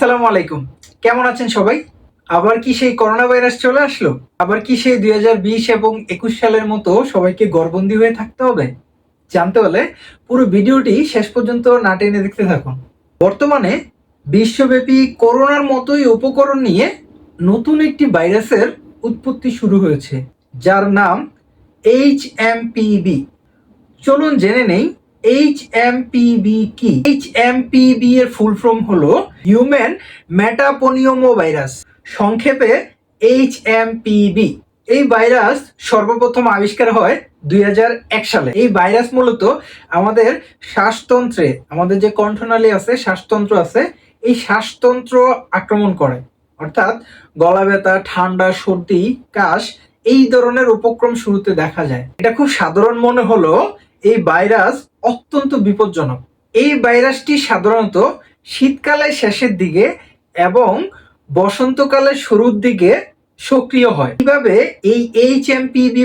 আসসালামু আলাইকুম। কেমন আছেন সবাই? আবার কি সেই করোনা ভাইরাস চলে আসলো? আবার কি সেই দুই হাজার বিশ এবং একুশ সালের মতো সবাইকে গড়বন্দি হয়ে থাকতে হবে? জানতে হলে পুরো ভিডিওটি শেষ পর্যন্ত না টেনে দেখতে থাকুন। বর্তমানে বিশ্বব্যাপী করোনার মতোই উপকরণ নিয়ে নতুন একটি ভাইরাসের উৎপত্তি শুরু হয়েছে, যার নাম এইচ এম চলুন জেনে নেই এইচ এম পিবি কি? এইচ এম পিবি এর ফুল ফর্ম হলো হিউম্যান মেটাপোনিওমো ভাইরাস সংক্ষেপে এইচ এম পিবি এই ভাইরাস সর্বপ্রথম আবিষ্কার হয় দুই হাজার এক সালে। এই ভাইরাস মূলত আমাদের শ্বাসতন্ত্রে, আমাদের যে কণ্ঠনালী আছে, শ্বাসতন্ত্র আছে, এই শ্বাসতন্ত্র আক্রমণ করে। অর্থাৎ গলা ব্যথা, ঠান্ডা, সর্দি, কাশ, এই ধরনের উপক্রম শুরুতে দেখা যায়। এটা খুব সাধারণ মনে হলো এই ভাইরাস অত্যন্ত বিপজ্জনক। এই ভাইরাসটি সাধারণত শীতকালের শেষের দিকে এবং বসন্তকালের শুরুর দিকে সক্রিয় হয়। কীভাবে এই এইচ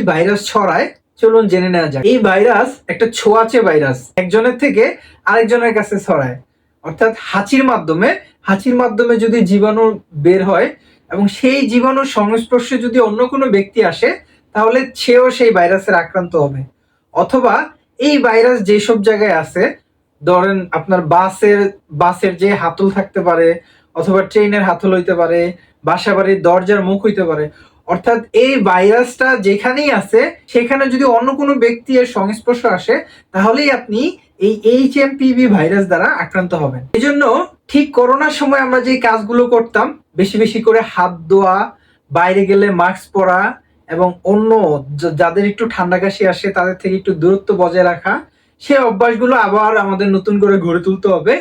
ভাইরাস ছড়ায়? চলুন জেনে নেওয়া যাক। এই ভাইরাস একটা ছোঁয়াচে ভাইরাস। একজনের থেকে আরেকজনের কাছে ছড়ায়। অর্থাৎ হাঁচির মাধ্যমে। হাঁচির মাধ্যমে যদি জীবাণু বের হয় এবং সেই জীবাণুর সংস্পর্শে যদি অন্য কোনো ব্যক্তি আসে, তাহলে সেও সেই ভাইরাসের আক্রান্ত হবে। অথবা এই ভাইরাস যেসব জায়গায় আছে, ধরেন আপনার বাসের বাসের যে হাতল থাকতে পারে, অথবা ট্রেনের হাতল হইতে পারে বাসা বাড়ির দরজার মুখ হইতে পারে, অর্থাৎ এই ভাইরাসটা যেখানেই আছে, সেখানে যদি অন্য কোনো ব্যক্তি এর সংস্পর্শ আসে, তাহলেই আপনি এই এইচ এম ভাইরাস দ্বারা আক্রান্ত হবেন। এই জন্য ঠিক করোনার সময় আমরা যে কাজগুলো করতাম, বেশি বেশি করে হাত ধোয়া, বাইরে গেলে মাস্ক পরা এবং অন্য যাদের একটু ঠান্ডা কাশি আসে, তাদের থেকে একটু দূরত্ব বজায় রাখা, সেই অভ্যাসগুলো আবার আমাদের নতুন করে গড়ে তুলতে হবে।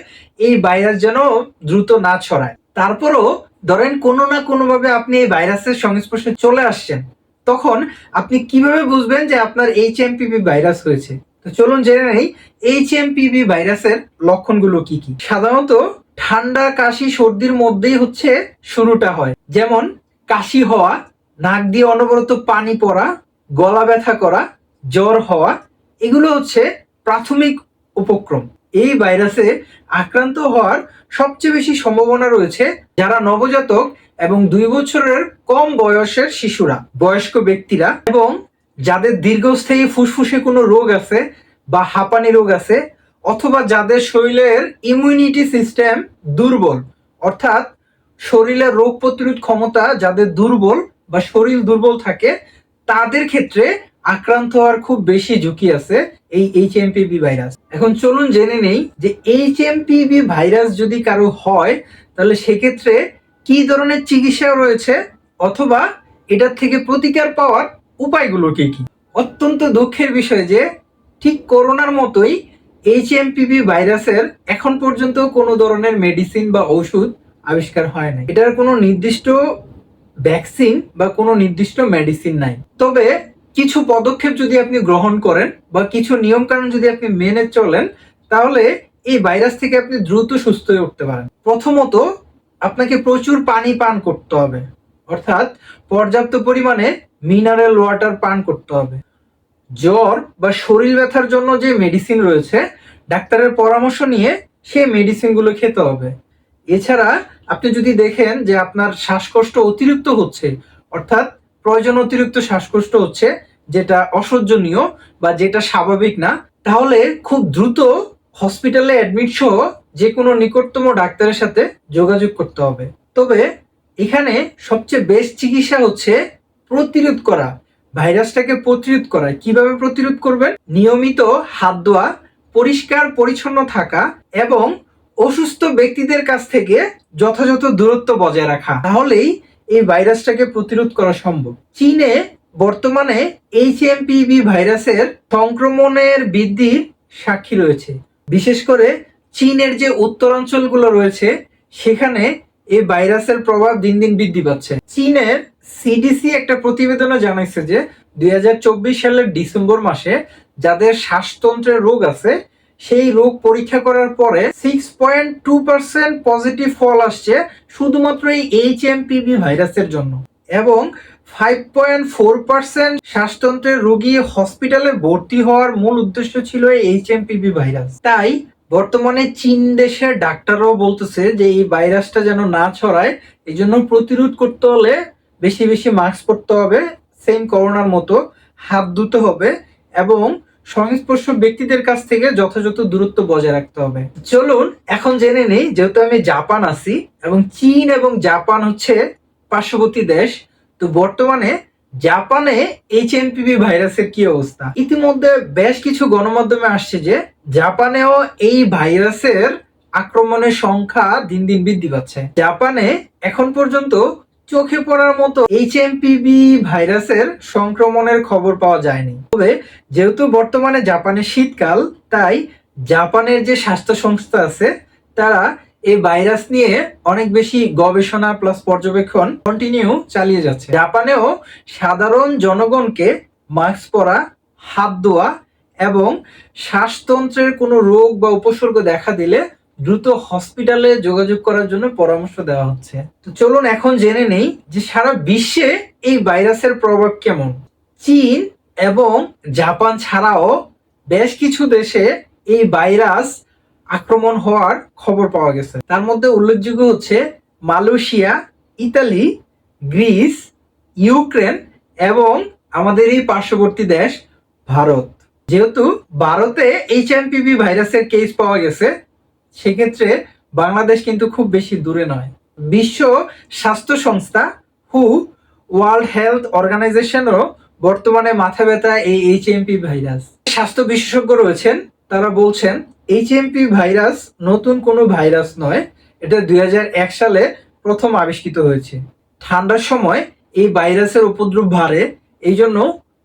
এই ভাইরাস যেন দ্রুত না ছড়ায়। তারপরও ধরেন কোনো না কোনোভাবে আপনি এই ভাইরাসের সংস্পর্শে চলে আসছেন, তখন আপনি কীভাবে বুঝবেন যে আপনার এইচ ভাইরাস হয়েছে? তো চলুন জেনে নেই এইচ ভাইরাসের লক্ষণগুলো কি কি? সাধারণত ঠান্ডা, কাশি, সর্দির মধ্যেই হচ্ছে শুরুটা হয়। যেমন, কাশি হওয়া নাক দিয়ে অনবরত পানি পড়া, গলা ব্যথা করা, জ্বর হওয়া, এগুলো হচ্ছে প্রাথমিক উপক্রম। এই ভাইরাসে আক্রান্ত হওয়ার সবচেয়ে বেশি সম্ভাবনা রয়েছে যারা নবজাতক এবং দুই বছরের কম বয়সের শিশুরা, বয়স্ক ব্যক্তিরা এবং যাদের দীর্ঘস্থায়ী ফুসফুসে কোনো রোগ আছে বা হাঁপানি রোগ আছে অথবা যাদের শরীরের ইমিউনিটি সিস্টেম দুর্বল, অর্থাৎ শরীরের রোগ প্রতিরোধ ক্ষমতা যাদের দুর্বল বা শরীর দুর্বল থাকে, তাদের ক্ষেত্রে আক্রান্ত হওয়ার খুব বেশি ঝুঁকি আছে এই এইচ ভাইরাস এখন চলুন জেনে নেই যে এইচ ভাইরাস যদি কারও হয়, তাহলে সেক্ষেত্রে কি ধরনের চিকিৎসা রয়েছে অথবা এটার থেকে প্রতিকার পাওয়ার উপায়গুলো কি কি? অত্যন্ত দুঃখের বিষয় যে ঠিক করোনার মতোই এইচ ভাইরাসের এখন পর্যন্ত কোনো ধরনের মেডিসিন বা ঔষধ আবিষ্কার হয় না এটার কোনো নির্দিষ্ট ভ্যাকসিন বা কোনো নির্দিষ্ট মেডিসিন নাই। তবে কিছু পদক্ষেপ যদি আপনি গ্রহণ করেন বা কিছু নিয়ম কানুন যদি আপনি মেনে চলেন, তাহলে এই ভাইরাস থেকে আপনি দ্রুত সুস্থ হয়ে উঠতে পারেন। প্রথমত, আপনাকে প্রচুর পানি পান করতে হবে। অর্থাৎ, পর্যাপ্ত পরিমাণে মিনারেল ওয়াটার পান করতে হবে। জ্বর বা শরীর ব্যথার জন্য যে মেডিসিন রয়েছে, ডাক্তারের পরামর্শ নিয়ে সেই মেডিসিনগুলো খেতে হবে। এছাড়া আপনি যদি দেখেন যে আপনার শ্বাসকষ্ট অতিরিক্ত হচ্ছে, অর্থাৎ প্রয়োজন অতিরিক্ত শ্বাসকষ্ট হচ্ছে, যেটা অসহ্যনীয় বা যেটা স্বাভাবিক না, তাহলে খুব দ্রুত হসপিটালে অ্যাডমিট সহ যে কোনো নিকটতম ডাক্তারের সাথে যোগাযোগ করতে হবে। তবে এখানে সবচেয়ে বেস্ট চিকিৎসা হচ্ছে প্রতিরোধ করা, ভাইরাসটাকে প্রতিরোধ করা। কীভাবে প্রতিরোধ করবেন? নিয়মিত হাত ধোয়া, পরিষ্কার, পরিচ্ছন্ন থাকা এবং অসুস্থ ব্যক্তিদের কাছ থেকে যথাযথ দূরত্ব বজায় রাখা। তাহলেই এই ভাইরাসটাকে প্রতিরোধ করা সম্ভব। চীনে বর্তমানে এইচ ভাইরাসের সংক্রমণের বৃদ্ধির সাক্ষী রয়েছে। বিশেষ করে চীনের যে উত্তরাঞ্চলগুলো রয়েছে, সেখানে এই ভাইরাসের প্রভাব দিন দিন বৃদ্ধি পাচ্ছে। চীনের সিডিসি একটা প্রতিবেদনে জানাইছে যে, দুই হাজার চব্বিশ সালের ডিসেম্বর মাসে যাদের শ্বাসতন্ত্রের রোগ আছে সেই রোগ পরীক্ষা করার পরে six point two percent positive ফল আসছে শুধুমাত্র এই এইচ ভাইরাসের জন্য। এবং ফাইভ পয়েন্ট ফোর পার্সেন্ট শ্বাসতন্ত্রের রোগী হসপিটালে ভর্তি হওয়ার মূল উদ্দেশ্য ছিল এই এইচ ভাইরাস। তাই বর্তমানে চীন দেশের ডাক্তাররাও বলতেছে যে এই ভাইরাসটা যেন না ছড়ায়, এই জন্য প্রতিরোধ করতে হলে বেশি বেশি মাস্ক পরতে হবে সেম করোনার মতো হাত ধুতে হবে এবং সংস্পর্শ ব্যক্তিদের কাছ থেকে যথাযথ দূরত্ব বজায় রাখতে হবে। চলুন, এখন জেনে নেই, যেহেতু আমি জাপান আছি এবং চীন এবং জাপান হচ্ছে পার্শ্ববর্তী দেশ, তো বর্তমানে জাপানে এইচ ভাইরাসের কি অবস্থা? ইতিমধ্যে বেশ কিছু গণমাধ্যমে আসছে যে জাপানেও এই ভাইরাসের আক্রমণের সংখ্যা দিন দিন বৃদ্ধি পাচ্ছে। জাপানে এখন পর্যন্ত চোখে পড়ার মতো এইচ ভাইরাসের সংক্রমণের খবর পাওয়া যায়নি। তবে যেহেতু বর্তমানে জাপানে শীতকাল, তাই জাপানের যে স্বাস্থ্য সংস্থা আছে, তারা এই ভাইরাস নিয়ে অনেক বেশি গবেষণা প্লাস পর্যবেক্ষণ কন্টিনিউ চালিয়ে যাচ্ছে। জাপানেও সাধারণ জনগণকে মাস্ক পরা, হাত ধোয়া এবং শ্বাসতন্ত্রের কোনো রোগ বা উপসর্গ দেখা দিলে দ্রুত হসপিটালে যোগাযোগ করার জন্য পরামর্শ দেওয়া হচ্ছে। তো চলুন এখন জেনে নেই যে সারা বিশ্বে এই ভাইরাসের প্রভাব কেমন। চীন এবং জাপান ছাড়াও বেশ কিছু দেশে এই ভাইরাস আক্রমণ হওয়ার খবর পাওয়া গেছে। তার মধ্যে উল্লেখযোগ্য হচ্ছে মালয়েশিয়া, ইতালি, গ্রিস, ইউক্রেন এবং আমাদের এই পার্শ্ববর্তী দেশ ভারত। যেহেতু ভারতে এইচ ভাইরাসের কেস পাওয়া গেছে সেক্ষেত্রে বাংলাদেশ কিন্তু খুব বেশি দূরে নয়। বিশ্ব স্বাস্থ্য সংস্থা হু ওয়ার্ল্ড হেলথ অর্গানাইজেশনও বর্তমানে মাথা ব্যথা এই এইচ ভাইরাস। স্বাস্থ্য বিশেষজ্ঞ রয়েছেন, তারা বলছেন এইচ ভাইরাস নতুন কোনো ভাইরাস নয়, এটা দুই হাজার এক সালে প্রথম আবিষ্কৃত হয়েছে। ঠান্ডার সময় এই ভাইরাসের উপদ্রব বাড়ে, এই জন্য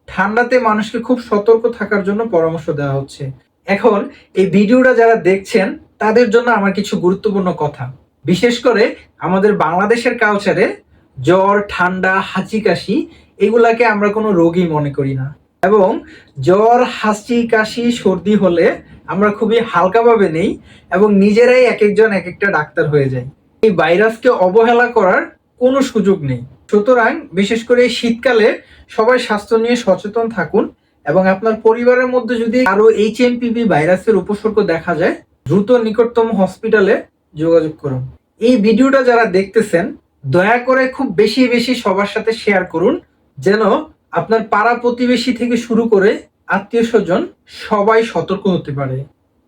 ঠান্ডাতে মানুষকে খুব সতর্ক থাকার জন্য পরামর্শ দেওয়া হচ্ছে। এখন এই ভিডিওটা যারা দেখছেন তাদের জন্য আমার কিছু গুরুত্বপূর্ণ কথা। বিশেষ করে আমাদের বাংলাদেশের কালচারে জ্বর, ঠান্ডা, হাঁচি, কাশি, এগুলাকে আমরা কোনো রোগী মনে করি না। এবং জ্বর, হাঁচি, কাশি, সর্দি হলে আমরা খুবই হালকাভাবে নেই এবং নিজেরাই এক একজন এক একটা ডাক্তার হয়ে যাই। এই ভাইরাসকে অবহেলা করার কোনো সুযোগ নেই। সুতরাং বিশেষ করে শীতকালে সবাই স্বাস্থ্য নিয়ে সচেতন থাকুন এবং আপনার পরিবারের মধ্যে যদি আরও এইচ ভাইরাসের উপসর্গ দেখা যায় দ্রুত নিকটতম হসপিটালে যোগাযোগ করুন। এই ভিডিওটা যারা দেখতেছেন, দয়া করে খুব বেশি বেশি সবার সাথে শেয়ার করুন, যেন আপনার পাড়া প্রতিবেশী থেকে শুরু করে আত্মীয় স্বজন সবাই সতর্ক হতে পারে।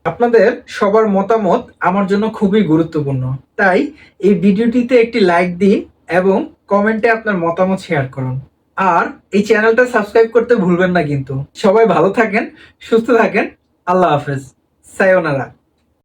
আপনাদের সবার মতামত আমার জন্য খুবই গুরুত্বপূর্ণ। তাই এই ভিডিওটিতে একটি লাইক দিন এবং কমেন্টে আপনার মতামত শেয়ার করুন। আর এই চ্যানেলটা সাবস্ক্রাইব করতে ভুলবেন না কিন্তু। সবাই ভালো থাকেন, সুস্থ থাকেন, আল্লাহ হাফেজ। সায়োনারা